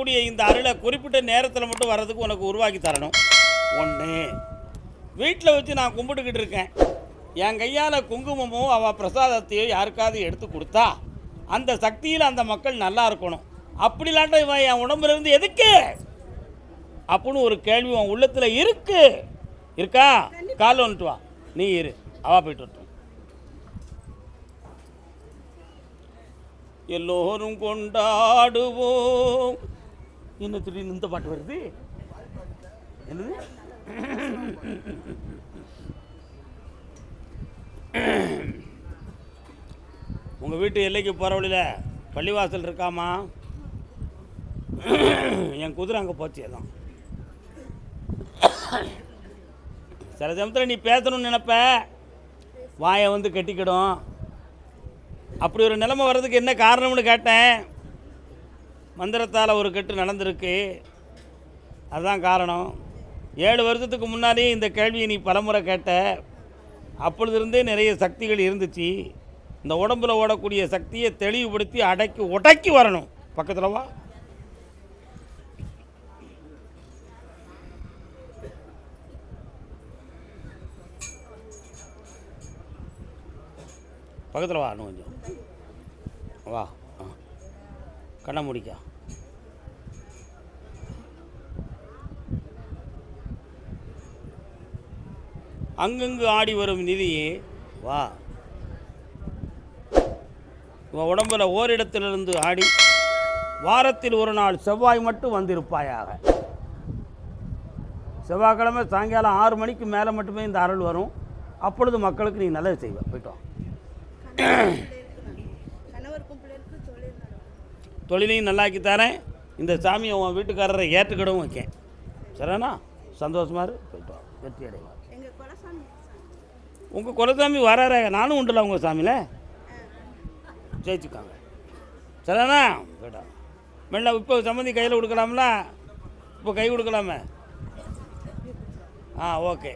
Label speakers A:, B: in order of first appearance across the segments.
A: வரக்கூடிய இந்த அருளை குறிப்பிட்ட நேரத்தில் மட்டும் வர்றதுக்கு உனக்கு உருவாக்கி தரணும். ஒன்று வீட்டில் வச்சு நான் கும்பிட்டுக்கிட்டு இருக்கேன். என் கையால் குங்குமமோ அவள் பிரசாதத்தையோ யாருக்காவது எடுத்து கொடுத்தா அந்த சக்தியில் அந்த மக்கள் நல்லா இருக்கணும். அப்படி இல்லாட்ட இவன் என் உடம்புல இருந்து எதுக்கு? அப்படின்னு ஒரு கேள்வி உன் உள்ளத்தில் இருக்கு. இருக்கா? கால் வந்துட்டு வா. நீ இரு. அவா போயிட்டு வரட்டும். எல்லோரும் கொண்டாடுவோம். என்ன திடீர்னு இந்த பாட்டு வருது? என்னது? உங்கள் வீட்டு எல்லைக்கு போகிற வழியில் பள்ளிவாசல் இருக்காமா? என் குதிரை அங்கே போச்சு அதான். சில சமயத்தில் நீ பேசணும்னு நினைப்ப. வாயை வந்து கட்டிக்கிடும். அப்படி ஒரு நிலைமை வர்றதுக்கு என்ன காரணம்னு கேட்டேன். மந்திரத்தால் ஒரு கெட்டு நடந்திருக்கு. அதுதான் காரணம். ஏழு வருஷத்துக்கு முன்னாடியே இந்த கேள்வியை நீ பலமுறை கேட்ட. அப்பொழுதிருந்தே நிறைய சக்திகள் இருந்துச்சு. இந்த உடம்புல ஓடக்கூடிய சக்தியை தெளிவுபடுத்தி அடக்கி உடக்கி வரணும். பக்கத்தில் வா. பக்கத்தில் வா இன்னும் கொஞ்சம். வா ஆ. கண்ணை முடிக்கா. அங்கங்கு ஆடி வரும் நிதியே வா. உன் உடம்புல ஓரிடத்திலிருந்து ஆடி வாரத்தில் ஒரு நாள் செவ்வாய் மட்டும் வந்திருப்பாயாக. செவ்வாய்க்கிழமை சாயங்காலம் ஆறு மணிக்கு மேலே மட்டுமே இந்த அருள் வரும். அப்பொழுது மக்களுக்கு நீ நல்லது செய்வ. போயிட்டு வா.
B: கணவருக்கும் பிள்ளைகளுக்கும் தொழில் நடக்கும்.
A: தொழிலையும் நல்லாக்கி தரேன். இந்த சாமியை உன் வீட்டுக்காரரை ஏற்றுக்கிடவும் வைக்கேன். சரிண்ணா? சந்தோஷமா இரு. போயிட்டு வா. வெற்றி அடைவா
B: எங்கள் குலசாமி
A: உங்கள் குலசாமி வராரு? நானும் உண்டுல உங்கள் சாமியில் ஜெயிச்சுக்காங்க. சரிண்ணா போயிட்டா மெல்ல இப்போ சம்மந்தி கையில் கொடுக்கலாம்ல? இப்போ கை கொடுக்கலாமே? ஆ ஓகே.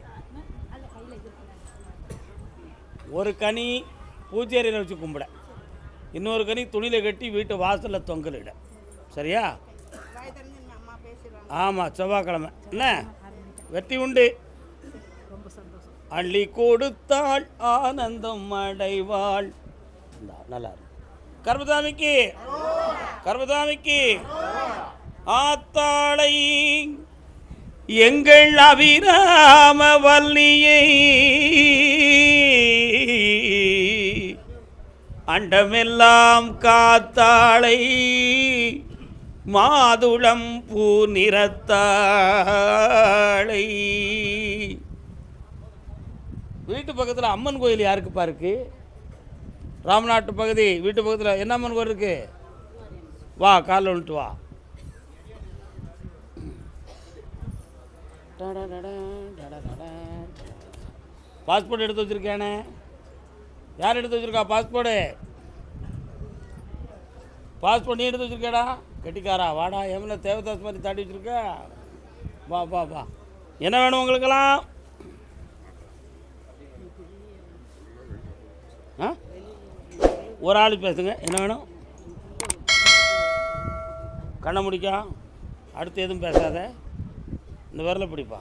A: ஒரு கனி பூச்சேரியில் வச்சு கும்பிட. இன்னொரு கனி துணியில் கட்டி வீட்டு வாசலில் தொங்கலிட. சரியா? ஆமாம் செவ்வாய்க்கிழமை. என்ன? வெற்றி உண்டு. அள்ளி கொடுத்தாள் ஆனந்தம் அடைவாள். நல்லா இருக்கு கர்மதாமிக்கு கர்மசாமிக்கு ஆத்தாளை எங்கள் அபிராம வல்லியை அண்டமெல்லாம் காத்தாளை மாதுளம் பூ நிறத்தாளை. வீட்டு பக்கத்தில் அம்மன் கோயில் யாருக்குப்பா இருக்கு ராமநாட்டு பகுதி வீட்டு பக்கத்தில் என்ன அம்மன் கோயில் இருக்கு? வா காலில் வந்துட்டு வா. பாஸ்போர்ட் எடுத்து வச்சிருக்கேனே. யார் எடுத்து வச்சிருக்கா பாஸ்போர்ட்டு பாஸ்போர்ட் நீ எடுத்து வச்சிருக்கேடா. கெட்டிக்காரா வாடா எம்ல தேவதாஸ் மாதிரி தாட்டி வச்சிருக்க? வா வா வா. என்ன வேணும் உங்களுக்கெல்லாம்? ஆ? ஒரு ஆள் பேசுங்க. என்ன வேணும்? கண்ணை முடிக்கா. அடுத்து எதுவும் பேசாத. இந்த விரலை பிடிப்பா.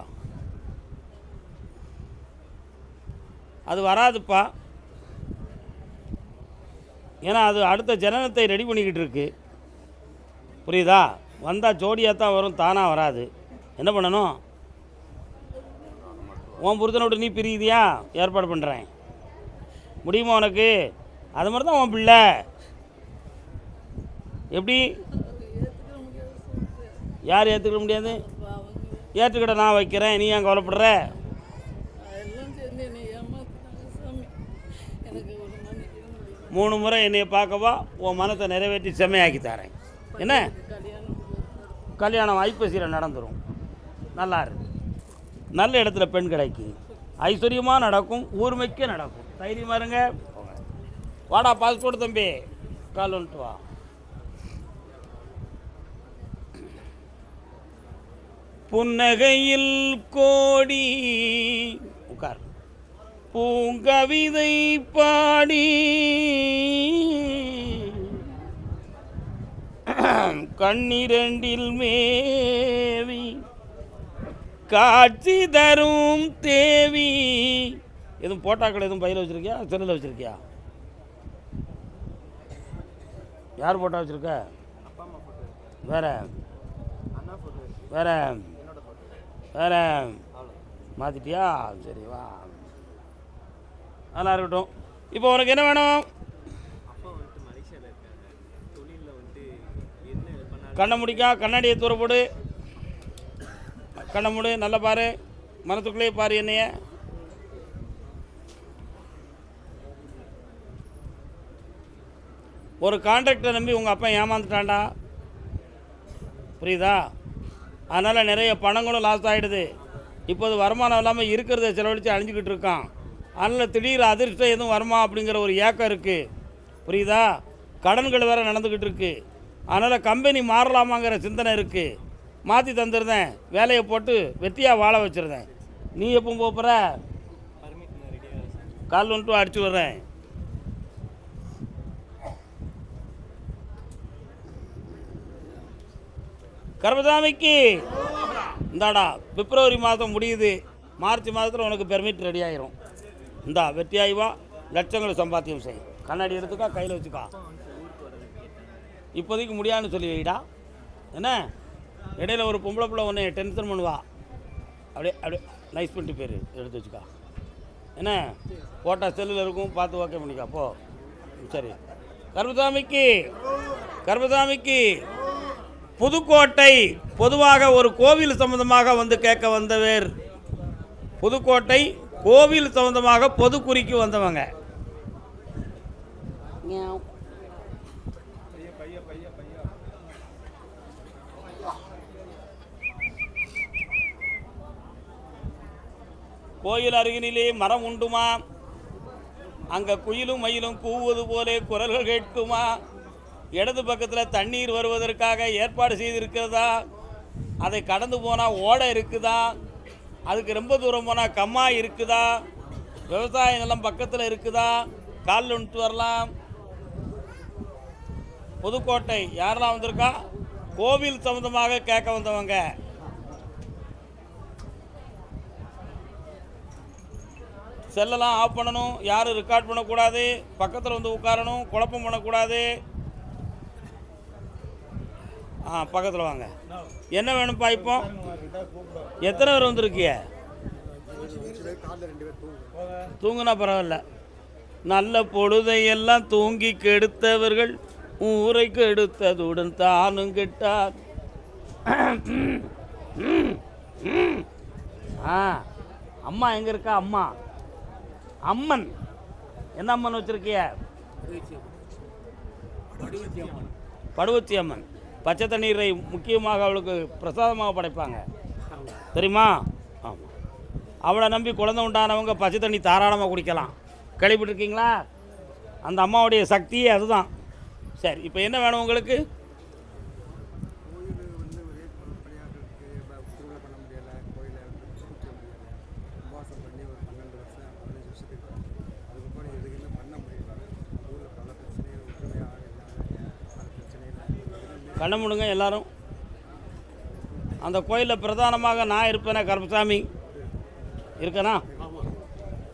A: அது வராதுப்பா. ஏன்னா அது அடுத்த ஜனனத்தை ரெடி பண்ணிக்கிட்டு இருக்கு. புரியுதா? வந்தால் ஜோடியாக தான் வரும் தானாக வராது. என்ன பண்ணணும்? உன் புருஷனை விட்டு நீ பிரியுதியா? ஏற்பாடு பண்ணுறேன் முடியுமா உனக்கு? அது மாதிரி தான் உன் பிள்ளை. எப்படி? யார் ஏற்றுக்க முடியாது? ஏற்றுக்கிட்ட நான் வைக்கிறேன். நீ ஏன் கவலைப்படுற? மூணு முறை என்னையை பார்க்கவா உன் மனத்தை நிறைவேற்றி செம்மையாக்கி தரேன். என்ன?
C: கல்யாணம்
A: கல்யாணம் ஐப்பசியில் நடந்துடும் நல்லா இருக்கு நல்ல இடத்துல பெண் கிடைக்கு. ஐஸ்வர்யமாக நடக்கும் ஊர்மைக்கே நடக்கும். தைரியமாக இருங்க போங்க. வாடா பாஸ்போர்ட் தம்பி. கால் வந்துட்டு வா. புன்னகையில் கோடி உட்கார். பூங்கவிதை பாடி. கண்ணிரண்டில் மேவி. காட்சி தரும் தேவி. எதுவும் போட்டாக்கள் எதுவும் பையில் வச்சுருக்கியா? செல்லில் வச்சுருக்கியா? யார் போட்டா வச்சுருக்க? வேற. வேற. வேற. மாற்றிட்டியா சரி வா. அதெல்லாம் இருக்கட்டும். இப்போ உனக்கு என்ன வேணும்? கண்ணை முடிக்கா கண்ணாடியை தூர போடு. கண்ணை மூடு நல்லா பாரு. மனத்துக்குள்ளேயே பாரு என்னைய. ஒரு கான்ட்ராக்டரை நம்பி உங்கள் அப்பா ஏமாந்துட்டான்டா. புரியுதா? அதனால் நிறைய பணங்களும் லாஸ் ஆகிடுது இப்போது வருமானம் இல்லாமல் இருக்கிறத செலவழித்து அழிஞ்சிக்கிட்டு இருக்கான். அதனால் திடீர் அதிர்ஷ்டம் எதுவும் வருமா அப்படிங்கிற ஒரு ஏக்கம் இருக்குது புரியுதா? கடன்கள் வேறு நடந்துக்கிட்டு இருக்கு. அதனால் கம்பெனி மாறலாமாங்கிற சிந்தனை இருக்குது மாற்றி தந்துருந்தேன். வேலையை போட்டு வெட்டியாக வாழ வச்சுருந்தேன். நீ எப்போ போகிற கால் வந்துட்டு அடிச்சு வர்றேன் கர்மசாமிக்கு. இந்தாடா பிப்ரவரி மாதம் முடியுது. மார்ச் மாதத்தில் உனக்கு பெர்மிட் ரெடி ஆயிரும். இந்தா வெற்றியாகி வா. லட்சங்களை சம்பாத்தியம் செய். கண்ணாடி எடுத்துக்கா கையில் வச்சுக்கா. இப்போதைக்கு முடியாதுன்னு சொல்லி வைடா என்ன? இடையில ஒரு பொம்பளை பிள்ளை உன்னை டென்ஷன் பண்ணுவா. அப்படியே அப்படியே நைஸ் பண்ணிட்டு போயிரு. எடுத்து வச்சுக்கா. என்ன? போட்டா செல்லில் இருக்கும் பார்த்து ஓகே பண்ணிக்கா. போ. சரி. கர்மசாமிக்கு கர்மசாமிக்கு. புதுக்கோட்டை பொதுவாக ஒரு கோவில் சம்பந்தமாக வந்து கேட்க வந்தவர். புதுக்கோட்டை கோவில் சம்பந்தமாக பொதுக்குறிக்கு வந்தவங்க. கோயில் அருகினிலே மரம் உண்டுமா? அங்கே குயிலும் மயிலும் கூவுவது போலே குரல்கள் கேட்குமா? இடது பக்கத்தில் தண்ணீர் வருவதற்காக ஏற்பாடு செய்திருக்கிறதா? அதை கடந்து போனால் ஓடை இருக்குதா? அதுக்கு ரொம்ப தூரம் போனால் கம்மா இருக்குதா? விவசாய நிலம் பக்கத்தில் இருக்குதா? காலில் விட்டு வரலாம். புதுக்கோட்டை யாரெல்லாம் வந்திருக்கா? கோவில் சம்மந்தமாக கேட்க வந்தவங்க. செல்லெல்லாம் ஆஃப் பண்ணணும். யாரும் ரெக்கார்ட் பண்ணக்கூடாது. பக்கத்தில் வந்து உட்காரணும். குழப்பம் பண்ணக்கூடாது. ஆ பக்கத்தில் வாங்க. என்ன வேணும்ப்பா இப்போ? எத்தனை பேர் வந்திருக்கிய தூங்குனா பரவாயில்ல. நல்ல பொழுதையெல்லாம் தூங்கி கெடுத்தவர்கள் ஊரை கெடுத்ததுடன் தானும் கெட்டார். ஆ அம்மா எங்கே இருக்கா? அம்மா. அம்மன். என்ன அம்மன் வச்சிருக்கிய? படுவத்தி அம்மன். பச்சை தண்ணீரை முக்கியமாக அவளுக்கு பிரசாதமாக படைப்பாங்க. தெரியுமா? ஆமாம் அவளை நம்பி குழந்தை உண்டானவங்க பச்சை தண்ணி தாராளமாக குடிக்கலாம். கேள்விப்பட்டிருக்கீங்களா? அந்த அம்மாவுடைய சக்தியே அதுதான். சரி இப்போ என்ன வேணும் உங்களுக்கு
D: கோயில் வந்து ஒரே பணியாக இருக்குது திருவிழா பண்ண முடியலை கோயிலை வந்து பூஜை முடியலை உபவாசம் பண்ணி ஒரு பன்னெண்டு வருஷம் பதினஞ்சு வருஷத்துக்கு அதுக்கப்புறம் எதுவுமே பண்ண முடியல ஊரில் பல பிரச்சனைகள் ஒற்றுமையாக இல்லாமல் பல பிரச்சனைகள்
A: கண்ணை முடுங்க எல்லாரும். அந்த கோயிலில் பிரதானமாக நான் இருப்பேனே கருப்பசாமி. இருக்கனா?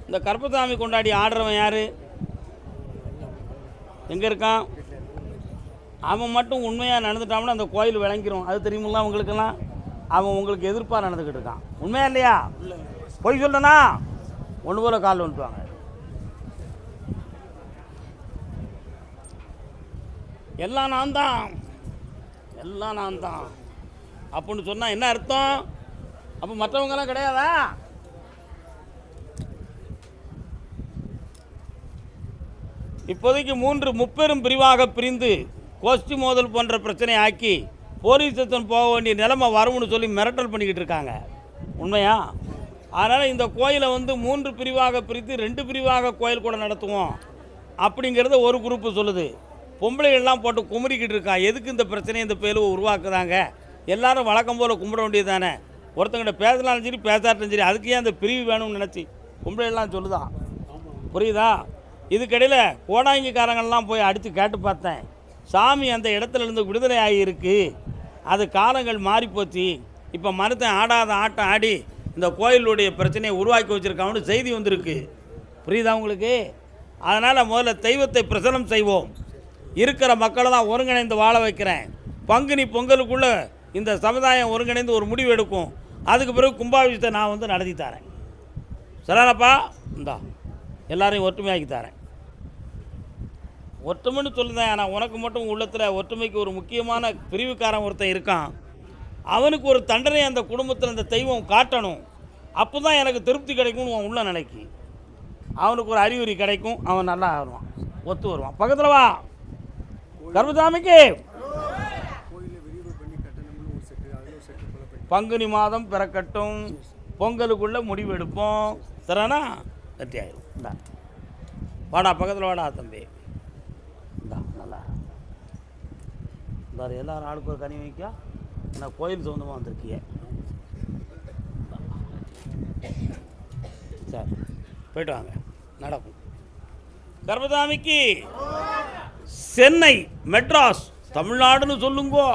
A: இந்த கருப்பசாமி கொண்டாடி ஆடுறவன் யார்? எங்கே இருக்கான்? அவன் மட்டும் உண்மையாக நடந்துட்டான்னா அந்த கோயில் விளங்கிரும். அது தெரியுமில்ல உங்களுக்கெல்லாம்? அவன் உங்களுக்கு எதிர்ப்பாக நடந்துக்கிட்டு இருக்கான். உண்மையா இல்லையா? பொய் சொல்லனா ஒன்று போல கால் வந்துட்டுவாங்க எல்லாம் நான் தான் எல்லாம் நான் தான் அப்படின்னு சொன்னால் என்ன அர்த்தம்? அப்போ மற்றவங்கெல்லாம் கிடையாதா? இப்போதைக்கு மூன்று முப்பெரும் பிரிவாக பிரிந்து கோஷ்டி மோதல் போன்ற பிரச்சனை ஆக்கி போலீஸ் ஸ்டேஷன் போக வேண்டிய நிலைமை வரும்னு சொல்லி மிரட்டல் பண்ணிக்கிட்டு இருக்காங்க. உண்மையா? அதனால் இந்த கோயிலை வந்து மூன்று பிரிவாக பிரித்து ரெண்டு பிரிவாக கோயில் கூட நடத்துவோம். அப்படிங்கிறத ஒரு குரூப்பு சொல்லுது. பொம்பளைகள்லாம் போட்டு குமுறிக்கிட்டு இருக்கான். எதுக்கு இந்த பிரச்சனையை இந்த பேலுவை உருவாக்குறாங்க? எல்லாரும் வழக்கம் போல் கும்பிட வேண்டியது தானே ஒருத்தங்கிட்ட பேசினாலும் சரி பேசாட்டும் சரி அதுக்கு ஏன் அந்த பிரிவு வேணும்னு நினச்சி? பொம்பளைகள்லாம் சொல்லுதான் புரியுதா? இதுக்கடையில் கோடாங்கிக்காரங்கள்லாம் போய் அடித்து கேட்டு பார்த்தேன். சாமி அந்த இடத்துல இருந்து விடுதலை ஆகியிருக்கு. அது காலங்கள் மாறிப்போச்சு. இப்போ மனுத்தன் ஆடாத ஆட்டம் ஆடி இந்த கோயிலுடைய பிரச்சனையை உருவாக்கி வச்சுருக்காங்கன்னு செய்தி வந்திருக்கு. புரியுதா உங்களுக்கு? அதனால் முதல்ல தெய்வத்தை பிரசனம் செய்வோம். இருக்கிற மக்களை தான் ஒருங்கிணைந்து வாழ வைக்கிறேன். பங்குனி பொங்கலுக்குள்ளே இந்த சமுதாயம் ஒருங்கிணைந்து ஒரு முடிவு எடுக்கும். அதுக்கு பிறகு கும்பாபிஷத்தை நான் வந்து நடத்தி தரேன். சரியானப்பா இந்தா எல்லாரையும் ஒற்றுமையாக்கி தரேன். ஒற்றுமைன்னு சொல்லுதேன் ஆனால் உனக்கு மட்டும் உள்ளத்தில் ஒற்றுமைக்கு ஒரு முக்கியமான பிரிவுக்காரன் ஒருத்தன் இருக்கான். அவனுக்கு ஒரு தண்டனை அந்த குடும்பத்தில் அந்த தெய்வம் காட்டணும். அப்போ தான் எனக்கு திருப்தி கிடைக்கும்னு உன் உள்ள நினைக்கி. அவனுக்கு ஒரு அறிகுறி கிடைக்கும் அவன் நல்லா வருவான் ஒத்து வருவான். பக்கத்தில் வா. கர்மசாமிக்கு பங்குனி மாதம் பிறக்கட்டும். பொங்கலுக்குள்ளே முடிவு எடுப்போம். சரிண்ணா வெற்றி ஆயிரும் வாடா பக்கத்தில் வாடா தம்பி. இந்தா நல்லா. இந்த எல்லாரும் ஆளுக்கு ஒரு கனி வைக்க நான் கோயில் சொந்தமாக வந்திருக்கிய. சரி போயிட்டு வாங்க. நடக்கும். கர்மதாமிக்கு சென்னை மெட்ராஸ் தமிழ்நாடுன்னு சொல்லுங்கோ.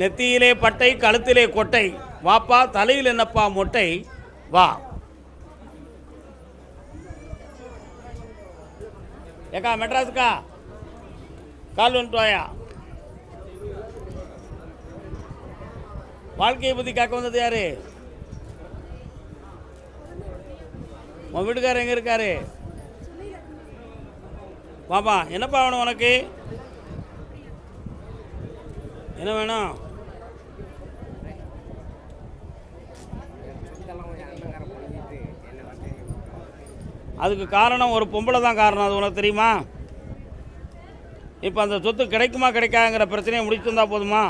A: நெத்தியிலே பட்டை கழுத்திலே கொட்டை. வாப்பா தலையில் என்னப்பா மொட்டை? வா. ஏக்கா மெட்ராஸுக்கா? கால் வந்துட்டோயா வாழ்க்கையை பற்றி கேட்க வந்தது யாரு? உன் வீட்டுக்காரர் எங்கே இருக்காரு? பாப்பா என்னப்பா வேணும் உனக்கு? என்ன வேணும்? அதுக்கு காரணம் ஒரு பொம்பளை தான் காரணம். அது உனக்கு தெரியுமா? இப்போ அந்த சொத்து கிடைக்குமா கிடைக்காங்கிற பிரச்சனையை முடிச்சிருந்தா போதுமா?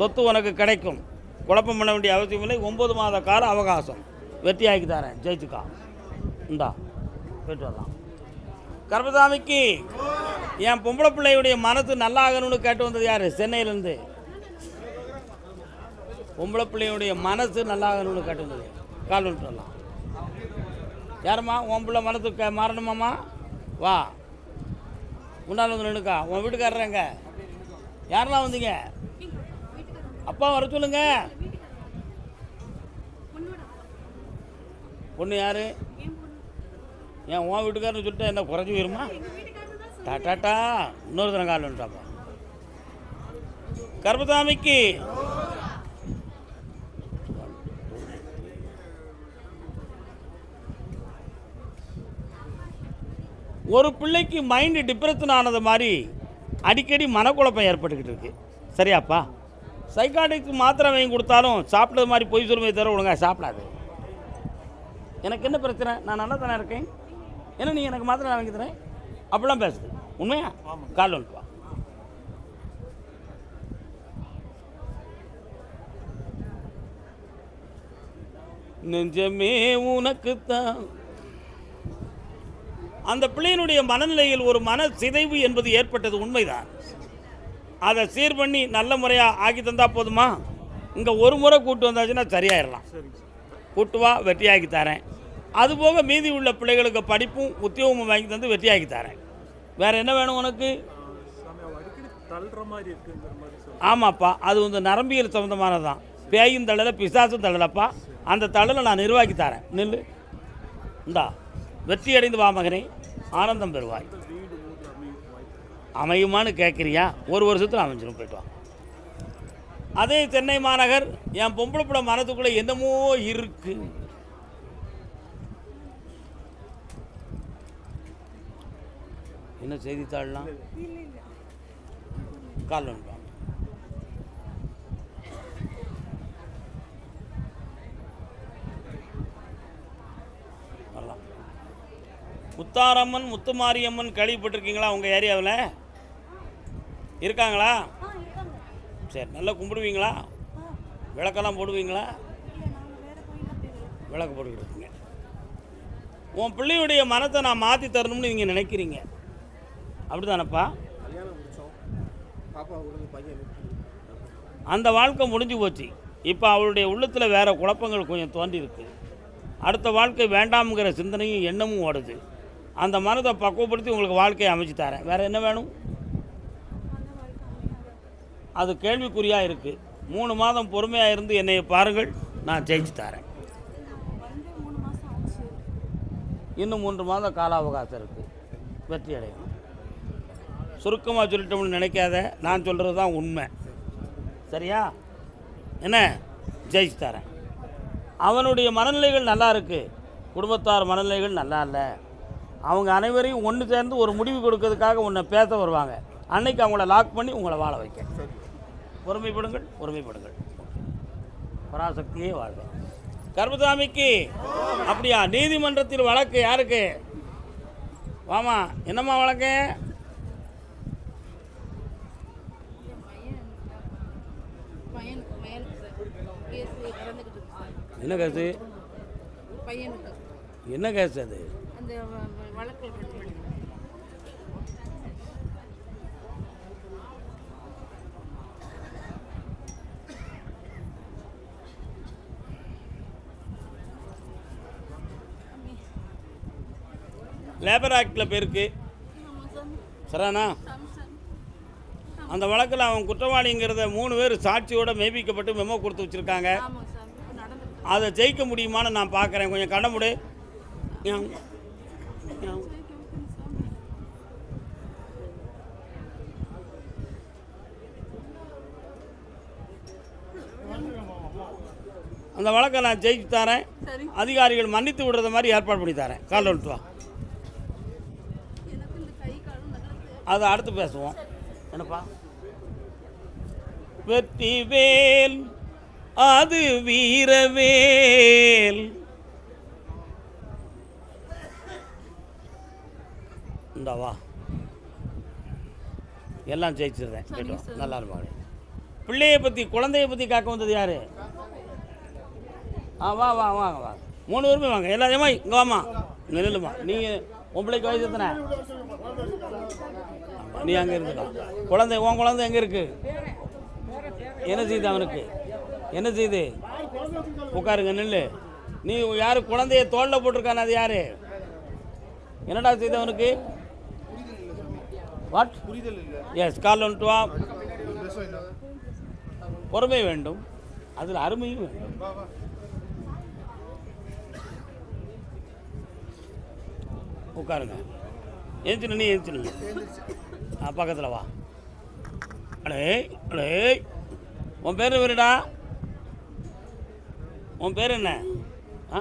A: சொத்து உனக்கு கிடைக்கும். குழப்பம் பண்ண வேண்டிய அவசியம் இல்லை ஒம்பது மாத கால அவகாசம். வெற்றியாக்கி தரேன். ஜெயிச்சுக்கா. இந்தா போயிட்டு வரலாம். கர்பசாமிக்கு என் பொம்பளை பிள்ளையுடைய மனசு நல்லா ஆகணும்னு கேட்டு வந்தது யார்? சென்னையிலேருந்து. பொம்பளை பிள்ளையுடைய மனசு நல்லா ஆகணும்னு கேட்டு வந்தது கால் வந்துட்டு வரலாம். யாரும்மா? உன் பிள்ளை மனசு க மாறணுமாம்மா? வா. முன்னால் வந்து நின்றுக்கா உன் வீட்டுக்காரங்க யாரெல்லாம் வந்தீங்க? அப்பா வர சொல்லுங்க. பொண்ணு யாரு? ஏன் உன் வீட்டுக்காரன்னு சொல்லிட்டு என்ன குறைஞ்சி வருமா டாட்டாட்டா இன்னொரு தினம் கால் வந்துட்டாப்பா. கர்பதாமிக்கு ஒரு பிள்ளைக்கு மைண்டு டிப்ரெஷன் ஆனது மாதிரி அடிக்கடி மனக்குழப்பம் ஏற்பட்டுக்கிட்டு இருக்கு. சரியாப்பா? சைக்காட்டிக்கு மாத்திரை வாங்கி கொடுத்தாலும் சாப்பிட்டது மாதிரி பொய் சொல்லுமே தவிர ஒழுங்கா சாப்பிடாது. எனக்கு என்ன பிரச்சனை? நான் நல்லா தானே இருக்கேன்? என்ன நீ எனக்கு மாத்திரை வாங்கி தரேன்? அப்படிலாம் பேசுது. உண்மையா? கால் வந்துட்டு வா. நெஞ்சமே உனக்குத்தான். அந்த பிள்ளையினுடைய மனநிலையில் ஒரு மன சிதைவு என்பது ஏற்பட்டது உண்மைதான். அதை சீர் பண்ணி நல்ல முறையாக ஆக்கி தந்தா போதுமா? இங்கே ஒரு முறை கூட்டு வந்தாச்சுன்னா சரியாயிடலாம் கூட்டு வா வெற்றியாக்கி தரேன். அதுபோக மீதி உள்ள பிள்ளைகளுக்கு படிப்பும் உத்தியோகமும் வாங்கி தந்து வெற்றியாக்கி தரேன். வேறு என்ன வேணும் உனக்கு? ஆமாப்பா அது வந்து நரம்பியல் சம்மந்தமானது தான் பேயும் தள்ளலை பிசாசும் தள்ளலப்பா அந்த தள்ளலை நான் நிர்வாகி தரேன். நில்லு. இந்தா வெற்றி அடைந்து வா மகனே. ஆனந்தம் பெறுவாய். அமையுமான்னு கேட்குறியா ஒரு வருஷத்தில் அமைஞ்சிடும் போயிட்டு அதே சென்னை மாநகர் என் பொம்பளை பிள்ளை மனத்துக்குள்ளே என்னமோ இருக்கு. என்ன செய்தித்தாள்லாம் கால் வந்துட்டான் வரலாம். முத்தாரம்மன் முத்துமாரியம்மன் கேள்விப்பட்டிருக்கீங்களா உங்கள் ஏரியாவில்? இருக்காங்களா? சரி நல்லா கும்பிடுவீங்களா? விளக்கெல்லாம் போடுவீங்களா? விளக்கு போட்டுக்கிட்டு இருக்கீங்க. உன் பிள்ளையுடைய மனத்தை நான் மாற்றி தரணும்னு நீங்கள் நினைக்கிறீங்க. அப்படி தானப்பா. அந்த வாழ்க்கை முடிஞ்சு போச்சு. இப்போ அவளுடைய உள்ளத்தில் வேறு குழப்பங்கள் கொஞ்சம் தோன்றி இருக்கு. அடுத்த வாழ்க்கை வேண்டாம்ங்கிற சிந்தனையும் எண்ணமும் ஓடுது. அந்த மனதை பக்குவப்படுத்தி உங்களுக்கு வாழ்க்கையை அமைச்சு தரேன். வேறு என்ன வேணும்? அது கேள்விக்குறியாக இருக்குது மூணு மாதம் பொறுமையாக இருந்து என்னை பாருங்கள். நான் ஜெயிச்சு தரேன். இன்னும் மூன்று மாதம் கால அவகாசம் இருக்குது வெற்றி அடையணும் சுருக்கமாக சொல்லிட்டோம்னு நினைக்காத. நான் சொல்கிறது தான் உண்மை. சரியா? என்ன? ஜெயிச்சு தரேன் அவனுடைய மனநிலைகள் நல்லா இருக்குது குடும்பத்தார் மனநிலைகள் நல்லா இல்லை. அவங்க அனைவரையும் ஒன்று சேர்ந்து ஒரு முடிவு கொடுக்கறதுக்காக உன்னை பேச வருவாங்க. அன்னைக்கு அவங்கள லாக் பண்ணி உங்களை வாழ வைக்க பொறுமைப்படுங்கள் பொறுமைப்படுங்கள். பராசக்தியே வாழ்க. கர்மசாமிக்கு அப்படியா? நீதிமன்றத்தில் வழக்கு யாருக்கு? வாமா என்னம்மா வழக்கு
B: பையனுக்கு பையனுக்கு சார் கேஸ் நடந்துக்கிட்டு இருக்கு சார்
A: என்ன கேஸு
B: பையனுக்கு.
A: என்ன கேஸ் அது? லேபர் ஆக்டில் பேருக்கு. சரிண்ணா அந்த வழக்கில் அவன் குற்றவாளிங்கிறத மூணு பேர் சாட்சியோட மெய்ப்பிக்கப்பட்டு மெமோ கொடுத்து வச்சுருக்காங்க
B: ஆமாங்க சார் இப்போ நடந்துக்கிட்டு
A: அதை ஜெயிக்க முடியுமான்னு நான் பார்க்குறேன். கொஞ்சம் கண்ண முடு ஏன்? ஏன்? அந்த வழக்கை நான் ஜெயிச்சு தரேன். அதிகாரிகள் மன்னித்து விடுறத மாதிரி ஏற்பாடு பண்ணி தரேன். கால் வா. அதை அடுத்து பேசுவோம். என்னப்பா? வெற்றிவேல் அது வீரவேல். இந்தா வா. எல்லாம் ஜெயிச்சிடுறேன் வா. நல்லா இருப்பாங்க பிள்ளைய பற்றி குழந்தைய பற்றி காக்க வந்தது யாரு? ஆ வா வா வாங்க வா. மூணு பேருமே வாங்க. எல்லாத்தையுமா இங்கே வாமா நில்லுமா நீங்கள் உன் பிள்ளைக்கு வயசு எத்தனை? நீ அங்கே இருந்துக்கலாம் குழந்தை உன் குழந்தை எங்கே இருக்கு? என்ன செய்யுது அவனுக்கு? என்ன செய்யுது உட்காருங்க நெல் நீ யார்? குழந்தைய தோளில் போட்டிருக்கான அது யார்? என்னடா செய்து அவனுக்கு? வாட் எஸ் கால் வந்துட்டு வா பொறுமை வேண்டும். அதில் அருமையும் வேண்டும். உட்காருங்க. ஏந்திச்சு நீ ஏந்திச்சு ஆ பக்கத்தில் வா. அடே அடே உன் பேர் வருடா உன் பேர் என்ன? ஆ?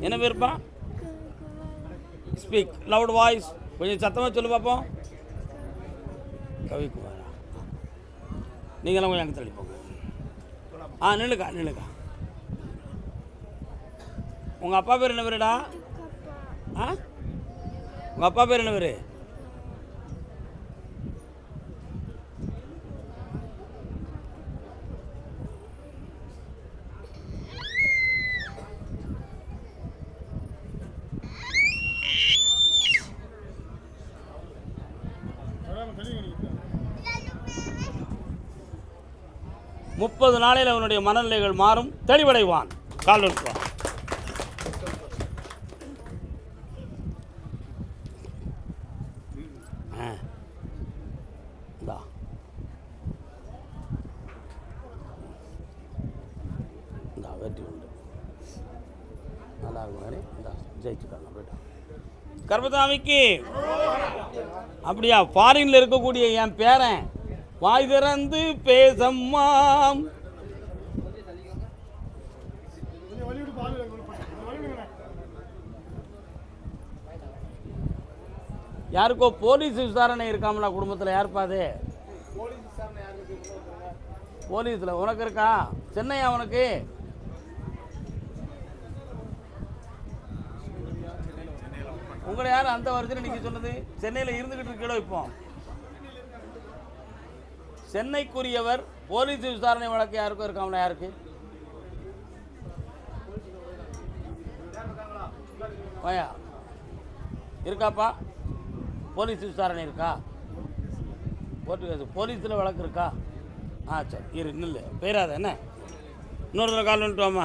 A: என்ன பேருப்பா ஸ்பீக் லவுட் வாய்ஸ் கொஞ்சம் சத்தமாக சொல்லு பார்ப்போம் கவிக்குமாரா. நீங்களாம் கொஞ்சம் அங்கே தள்ளி போங்க. ஆ நில்லுக்கா நில்லுக்கா. உங்கள் அப்பா பேர் என்ன பேருடா? ஆ? உங்கள் அப்பா பேர் என்ன பேர்? முப்பது நாளையில் அவனுடைய மனநிலைகள் மாறும். தெளிவடைவான். கால் நிறுத்துவான் ஆ. இந்தா. வெற்றி உண்டு. நல்லா இருக்கும். வேறு இந்தா ஜெயிச்சுக்கலாம் போய்ட்டு கர்மசாமிக்கு அப்படியா? ஃபாரின்ல இருக்கக்கூடிய என் பேரன். வாய் திறந்து பேசம்மாம் யாருக்கோ போலீஸ் விசாரணை இருக்காமலா குடும்பத்தில்? யாருப்பா அது? போலீஸில். உனக்கு இருக்கா? சென்னையா உனக்கு? உங்களை யார் அந்த வருஷத்தில் நீங்கள் சொன்னது? சென்னையில் இருந்துக்கிட்டு இருக்கீங்களோ இப்போ? சென்னைக்குரியவர் போலீஸ் விசாரணை வழக்கு யாருக்கும் இருக்காங்களா யாருக்கு? வாயா இருக்காப்பா? போலீஸ் விசாரணை இருக்கா? போட்டு போலீஸில் வழக்கு இருக்கா? ஆ சரி இரு இல்லை போயிடாத என்ன? இன்னொரு கால் வந்துட்டு வாமா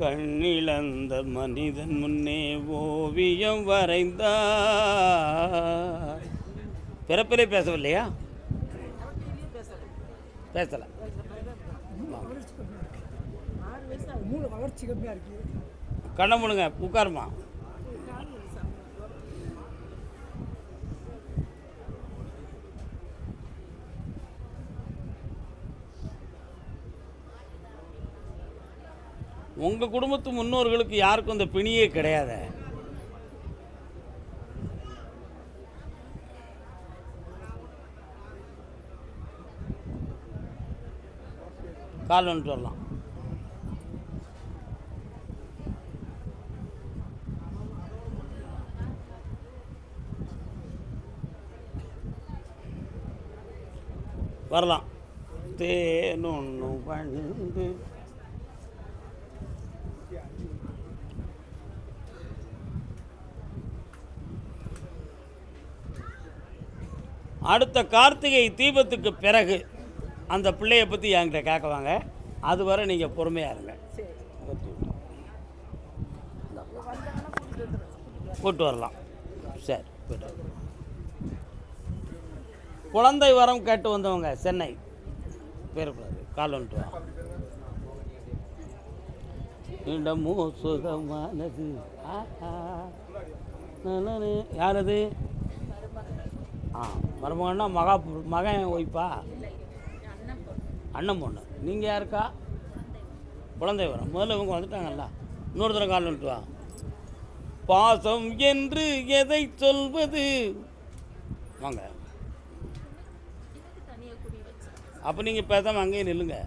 A: கண்ணிழந்த மனிதன் முன்னே ஓவியம் வரைந்தார். பிறப்பிலே பேசவில்லையா? பேசலை. கண்ணை முடுங்க. உட்காருமா உங்கள் குடும்பத்து முன்னோர்களுக்கு யாருக்கும் இந்த பிணியே கிடையாது. கால் வந்துட்டு வரலாம். வரலாம். தேனொன்று பண்ணு அடுத்த கார்த்திகை தீபத்துக்கு பிறகு அந்த பிள்ளையை பற்றி என்கிட்ட கேட்குவாங்க. அதுவரை நீங்கள் பொறுமையாக இருங்க. கூட்டு வரலாம். சரி போயிட்டு வரலாம். குழந்தை வரம் கேட்டு வந்தவங்க சென்னை. பேரக்கூடாது கால் வந்துட்டு வா. இடமோ சுகமானது யாரது யார் அது? ஆ மருமகன்னா மகா மகன் ஒய்ப்பா அண்ணன் பொண்ணு. நீங்கள் யாருக்கா? குழந்தை வரும் முதல்ல இவங்க வந்துட்டாங்கல்ல இன்னொரு தடவை கால் நிறுத்துவா வா. பாசம் என்று எதை சொல்வது? வாங்க. அப்போ நீங்கள் பேசாமல் அங்கேயே நில்லுங்க.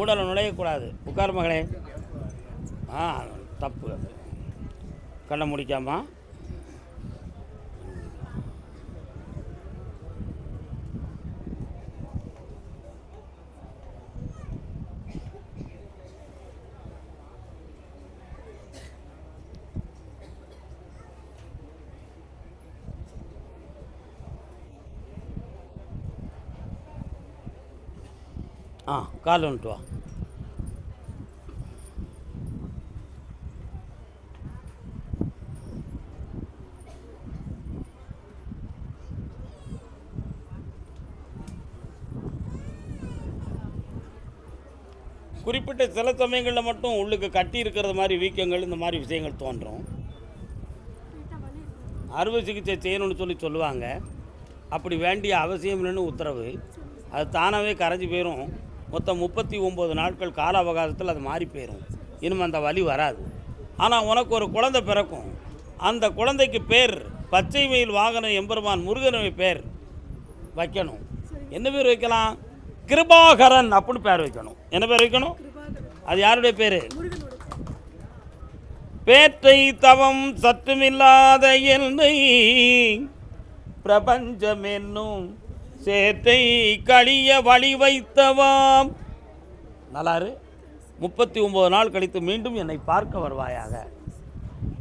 A: ஊடலை நுழையக்கூடாது. உட்கார் மகளே. ஆ தப்பு அது. கண்ணை முடிக்காமல் ஆ கால் வந்துட்டு வா. குறிப்பிட்ட சில சமயங்களில் மட்டும் உள்ளுக்கு கட்டி இருக்கிறது மாதிரி வீக்கங்கள் இந்த மாதிரி விஷயங்கள் தோன்றும். அறுவை சிகிச்சை செய்யணும்னு சொல்லி சொல்லுவாங்க. அப்படி வேண்டிய அவசியம் இல்லைன்னு உத்தரவு. அது தானாகவே கரைஞ்சி போயிடும் மொத்தம் முப்பத்தி ஒம்பது நாட்கள் கால அவகாசத்தில் அது மாறி போயிடும் இனிமேல் அந்த வலி வராது. ஆனால் உனக்கு ஒரு குழந்தை பிறக்கும். அந்த குழந்தைக்கு பேர் பச்சை மயில் வாகன எம்பெருமான் முருகனுடைய பேர் வைக்கணும். என்ன பேர் வைக்கலாம்? கிருபாகரன் அப்படின்னு பேர் வைக்கணும். என்ன பேர் வைக்கணும்? அது யாருடைய பேர்? பேற்றை தவம் சற்றுமில்லாத என்னை பிரபஞ்சம் என்னும் சேத்தை கழிய வழி வைத்தவாம். நல்லாரு முப்பத்தி ஒன்பது நாள் கழித்து மீண்டும் என்னை பார்க்க வருவாயாக.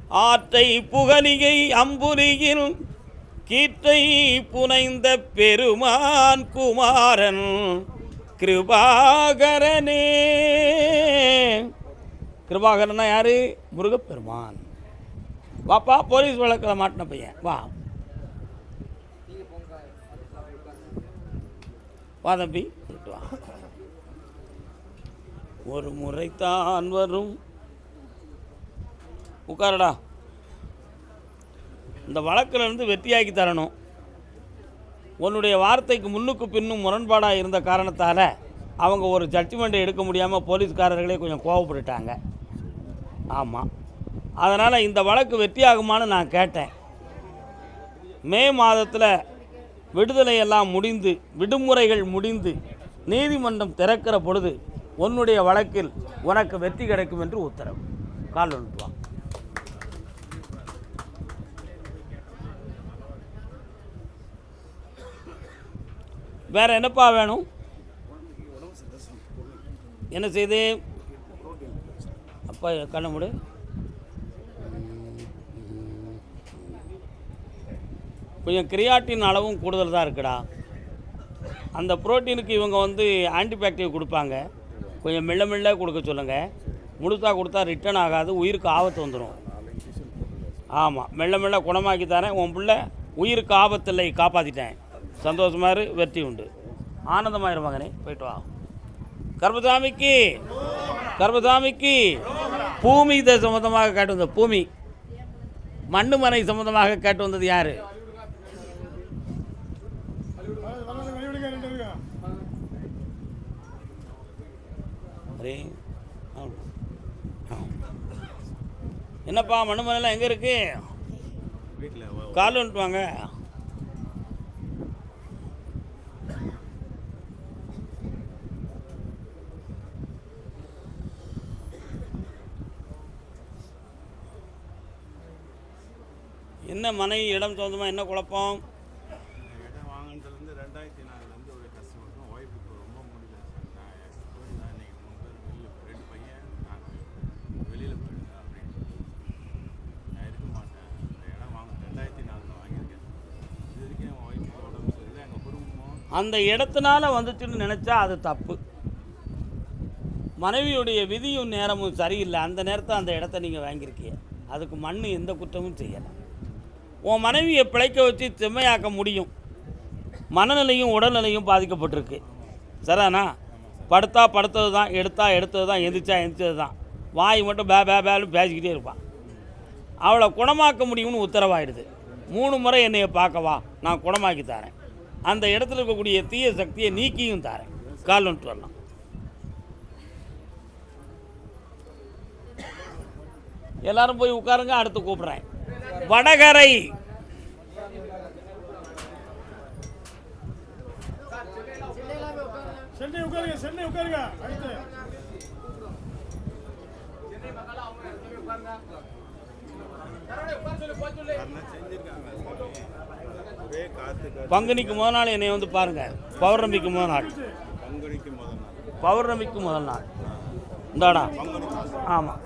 A: ஆற்றை புகலிகை அம்புரியில் கீற்றை புனைந்த பெருமான் குமாரன் கிருபாகரனே. கிருபாகரன்னா யாரு? முருகப்பெருமான். வாப்பா போலீஸ் வழக்கில் மாட்டின பையன். வா. வா. ஒரு முறைத்தான் வரும். உட்காரடா. இந்த வழக்கிலிருந்து வெற்றியாக்கி தரணும். உன்னுடைய வார்த்தைக்கு முன்னுக்கு பின்னும் முரண்பாடாக இருந்த காரணத்தால் அவங்க ஒரு ஜட்ஜ்மெண்ட்டை எடுக்க முடியாமல் போலீஸ்காரர்களே கொஞ்சம் கோவப்பட்டுட்டாங்க. ஆமாம் அதனால் இந்த வழக்கு வெற்றியாகுமான்னு நான் கேட்டேன். மே மாதத்தில் விடுதலையெல்லாம் முடிந்து விடுமுறைகள் முடிந்து நீதிமன்றம் திறக்கிற பொழுது உன்னுடைய வழக்கில் உனக்கு வெற்றி கிடைக்கும் என்று உத்தரவு. கால் வந்துட்டு வேற என்னப்பா வேணும்? என்ன செய்து? அப்பா கண்ண முடி. கொஞ்சம் கிரியாட்டின் அளவும் கூடுதல் தான் இருக்குடா. அந்த புரோட்டீனுக்கு இவங்க வந்து ஆன்டிபயாக்டிக் கொடுப்பாங்க. கொஞ்சம் மெல்ல மெல்ல கொடுக்க சொல்லுங்கள் முழுசாக கொடுத்தா ரிட்டர்ன் ஆகாது உயிருக்கு ஆபத்து வந்துடும் ஆமாம் மெல்ல மெல்ல குணமாக்கி தரேன் உன் பிள்ளை உயிருக்கு ஆபத்தில்லை காப்பாற்றிட்டேன் சந்தோஷமாக இரு வெற்றி உண்டு. ஆனந்தமாக இரு போயிட்டு வா. கர்பசாமிக்கு கர்பசாமிக்கு பூமி இதை சம்மந்தமாக கேட்டு வந்த பூமி மண்ணு மனை சம்மந்தமாக கேட்டு வந்தது யார் அரே ஆ. ஆ. என்னப்பா மண்ணு மனைலாம் எங்கே இருக்கு? கால் வந்துட்டு வாங்க. என்ன மனை இடம் சொந்தமாக என்ன குழப்பம்
E: இடம் வாங்கினதுலேருந்து ரெண்டாயிரத்தி நாலுலேருந்து ஒரு கஷ்டப்பட்டோம் ஒய்ஃப் இப்போ ரொம்ப முடியல சார் நான் போயிருந்தேன் இன்னைக்கு மூணு பேர் வெளியில் ரெண்டு பையன் நான் வெளியில் போயிருந்தேன் அப்படின்னு நான் இருக்க மாட்டேன் இந்த இடம் வாங்க ரெண்டாயிரத்தி நாலில் வாங்கியிருக்கேன் இது வரைக்கும் என் ஒய்ஃபுக்கு உடம்பு சரியில்லை எங்கள் குடும்பம்
A: அந்த இடத்தினால வந்துச்சுன்னு நினச்சா அது தப்பு. மனைவியுடைய விதியும் நேரமும் சரியில்லை. அந்த நேரத்தை அந்த இடத்த நீங்கள் வாங்கியிருக்கீங்க. அதுக்கு மண் எந்த குற்றமும் செய்யலை. உன் மனைவியை பிழைக்க வச்சு செம்மையாக்க முடியும். மனநிலையும் உடல்நிலையும் பாதிக்கப்பட்டிருக்கு. சரிண்ணா படுத்தா படுத்தது தான் எடுத்தா எடுத்தது தான் எந்திரிச்சா எந்திரிச்சது தான் வாய் மட்டும் பே பே பேலும் பேசிக்கிட்டே இருப்பான். அவளை குணமாக்க முடியும்னு உத்தரவாயிடுது. மூணு முறை என்னைய பார்க்கவா நான் குணமாக்கி தரேன். அந்த இடத்துல இருக்கக்கூடிய தீய சக்தியை நீக்கியும் தரேன். கால் வந்துட்டு வரலாம். எல்லாரும் போய் உட்காருங்க அடுத்து கூப்பிட்றேன். வடகரை.
F: சென்னை உட்காருங்க சென்னை உட்காருங்க. அடுத்து.
A: பங்குனிக்கு முதல் நாள் என்னை வந்து பாருங்கள் பௌர்ணமிக்கு முதல் நாள். பௌர்ணமிக்கு முதல் நாள். இந்தாடா. ஆமாம்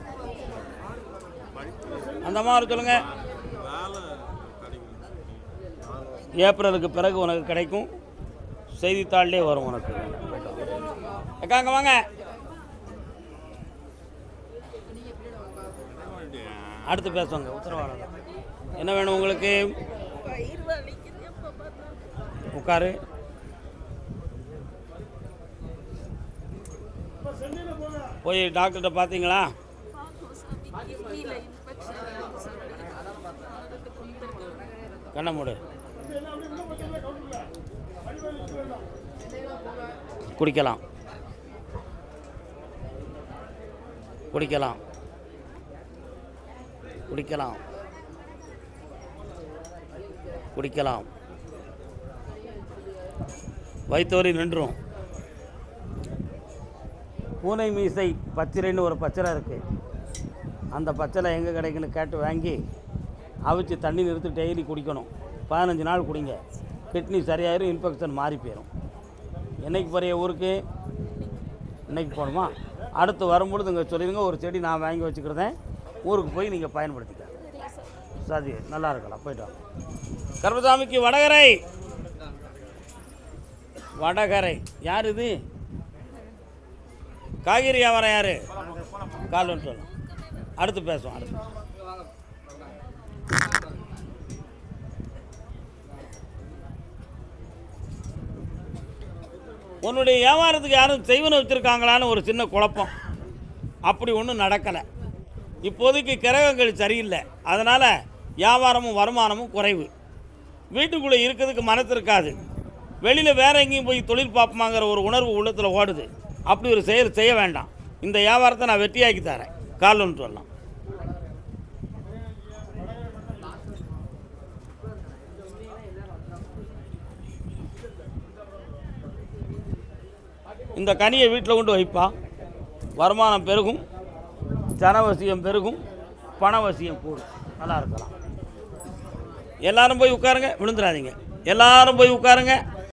A: அந்த மாதிரி
E: சொல்லுங்க.
A: ஏப்ரலுக்கு பிறகு உனக்கு கிடைக்கும். செய்தித்தாள்லே வரும் உனக்கு. அக்கா வாங்க. அடுத்து பேசுவாங்க. உத்தரவாதம். என்ன வேணும் உங்களுக்கு? உட்காரு. போய் டாக்டர்கிட்ட பார்த்தீங்களா கண்ண மூடு. குடிக்கலாம். குடிக்கலாம். குடிக்கலாம். குடிக்கலாம். வயிற்றுவலி நின்றும். பூனை மீசை பச்சிரைன்னு ஒரு பச்சரை இருக்குது அந்த பச்சளை எங்கே கிடைக்குன்னு கேட்டு வாங்கி அவிச்சு தண்ணி நிறுத்தி டெய்லி குடிக்கணும். பதினஞ்சு நாள் குடிங்க. கிட்னி சரியாயிரும் இன்ஃபெக்ஷன் மாறி போயிடும் என்னைக்கு போறிய ஊருக்கு? இன்னைக்கு போகணுமா அடுத்து வரும்பொழுது இங்கே சொல்லிடுங்க ஒரு செடி நான் வாங்கி வச்சுக்கிறதேன் ஊருக்கு போய் நீங்கள் பயன்படுத்திக்க சரி. நல்லா இருக்கலாம். போயிட்டு வாங்க. கர்மசாமிக்கு வடகரை. வடகரை. யார் இது? காய்கறி வியாபாரம் யார்? கால் சொல்லலாம் அடுத்து பேசுவோம் அடுத்து உன்னுடைய வியாபாரத்துக்கு யாரும் செய்வனை வச்சுருக்காங்களான்னு ஒரு சின்ன குழப்பம். அப்படி ஒன்றும் நடக்கலை. இப்போதைக்கு கிரகங்கள் சரியில்லை. அதனால் வியாபாரமும் வருமானமும் குறைவு. வீட்டுக்குள்ளே இருக்கிறதுக்கு மனசு இருக்காது. வெளியில் வேற எங்கேயும் போய் தொழில் பார்ப்போமாங்கிற ஒரு உணர்வு உள்ளத்தில் ஓடுது. அப்படி ஒரு செயல் செய்ய வேண்டாம். இந்த வியாபாரத்தை நான் வெற்றியாக்கி தரேன். கால் சொல்லலாம் இந்த கனியை வீட்டில் கொண்டு வைப்பா. வருமானம் பெருகும். ஜனவசியம் பெருகும். பணவசியம் கூடும். நல்லா இருக்கலாம். எல்லாரும் போய் உட்காருங்க. விழுந்துடாதீங்க. எல்லாரும் போய் உட்காருங்க.